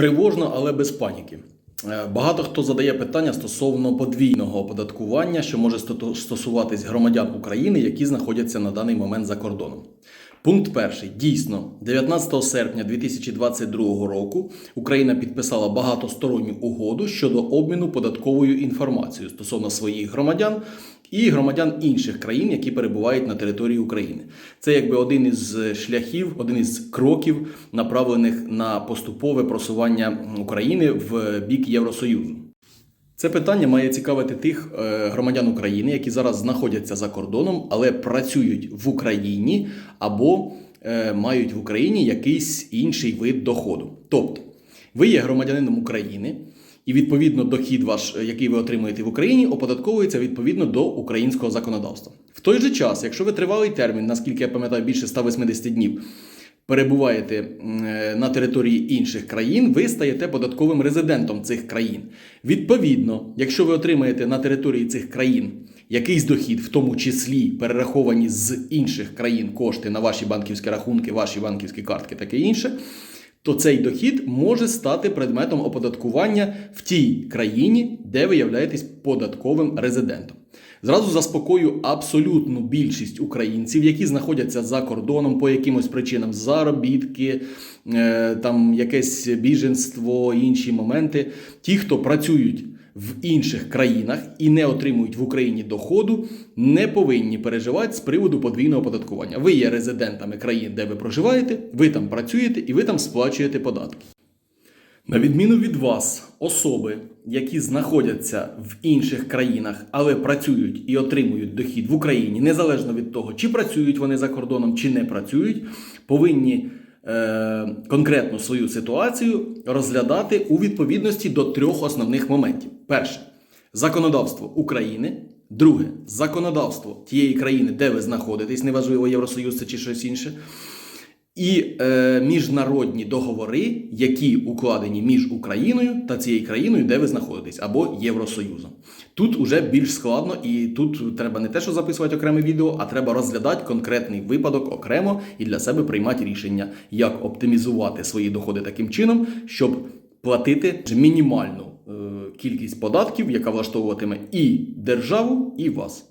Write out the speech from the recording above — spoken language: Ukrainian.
Тривожно, але без паніки. Е, Багато хто задає питання стосовно подвійного оподаткування, що може стосуватись громадян України, які знаходяться на даний момент за кордоном. Пункт перший. Дійсно, 19 серпня 2022 року Україна підписала багатосторонню угоду щодо обміну податковою інформацією стосовно своїх громадян і громадян інших країн, які перебувають на території України. Це якби один із шляхів, один із кроків, направлених на поступове просування України в бік Євросоюзу. Це питання має цікавити тих е, громадян України, які зараз знаходяться за кордоном, але працюють в Україні або е, мають в Україні якийсь інший вид доходу. Тобто, ви є громадянином України, і відповідно дохід ваш, е, який ви отримуєте в Україні, оподатковується відповідно до українського законодавства. В той же час, якщо ви тривалий термін, наскільки я пам'ятаю, більше 180 днів, перебуваєте е, на території інших країн, ви стаєте податковим резидентом цих країн. Відповідно, якщо ви отримаєте на території цих країн якийсь дохід, в тому числі перераховані з інших країн кошти на ваші банківські рахунки, ваші банківські картки, таке інше. То цей дохід може стати предметом оподаткування в тій країні, де ви являєтесь податковим резидентом. Зразу заспокою абсолютну більшість українців, які знаходяться за кордоном по якимось причинам заробітки, е, там якесь біженство, інші моменти. Ті, хто працюють в інших країнах і не отримують в Україні доходу, не повинні переживати з приводу подвійного оподаткування. Ви є резидентами країн, де ви проживаєте, ви там працюєте і ви там сплачуєте податки. На відміну від вас, особи, які знаходяться в інших країнах, але працюють і отримують дохід в Україні, незалежно від того, чи працюють вони за кордоном, чи не працюють, повинні конкретну свою ситуацію розглядати у відповідності до трьох основних моментів: перше. Законодавство України. Друге. Законодавство тієї країни, де ви знаходитесь, неважливо Євросоюз це чи щось інше і е, міжнародні договори, які укладені між Україною та цією країною, де ви знаходитесь, або Євросоюзом. Тут уже більш складно, і тут треба не те, що записувати окреме відео, а треба розглядати конкретний випадок окремо і для себе приймати рішення, як оптимізувати свої доходи таким чином, щоб платити мінімальну е, кількість податків, яка влаштовуватиме і державу, і вас.